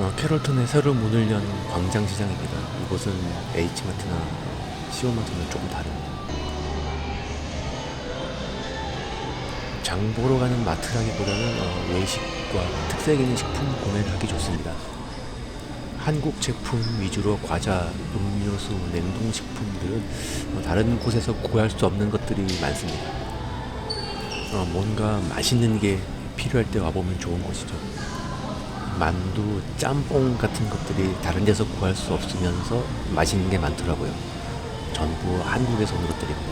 어, 캐롤턴에 새로 문을 연 광장시장입니다. 이곳은 H마트나 시오마트는 조금 다릅니다. 장 보러 가는 마트라기보다는 어, 외식과 특색 있는 식품 구매를 하기 좋습니다. 한국 제품 위주로 과자, 음료수, 냉동식품들은 어, 다른 곳에서 구할 수 없는 것들이 많습니다. 어, 뭔가 맛있는 게 필요할 때 와보면 좋은 곳이죠. 만두, 짬뽕 같은 것들이 다른 데서 구할 수 없으면서 맛있는 게 많더라고요. 전부 한국에서 온 것들입니다.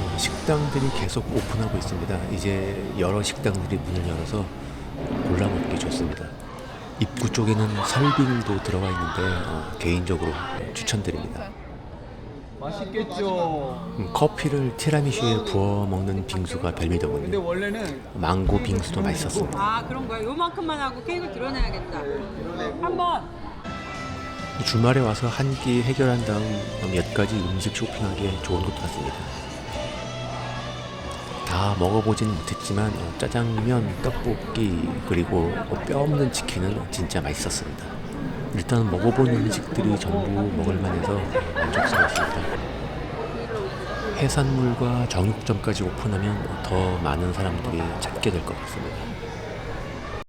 어, 식당들이 계속 오픈하고 있습니다. 이제 여러 식당들이 문을 열어서 골라 먹기 좋습니다. 입구 쪽에는 설빙도 들어가 있는데 어, 개인적으로 추천드립니다. 맛있겠죠. 음, 커피를 티라미슈에 부어 먹는 빙수가 근데 별미더군요. 원래는 망고 빙수도 맛있었습니다. 아 그런 거야. 요만큼만 하고 케이크를 드러내야겠다. 한번 주말에 와서 한 끼 해결한 다음 몇 가지 음식 쇼핑하기에 좋은 곳 같습니다. 다 먹어보진 못했지만 어, 짜장면, 떡볶이 그리고 어, 뼈 없는 치킨은 진짜 맛있었습니다. 일단 먹어본 음식들이 전부 먹을만해서 만족스러웠습니다. 해산물과 정육점까지 오픈하면 더 많은 사람들이 찾게 될 것 같습니다.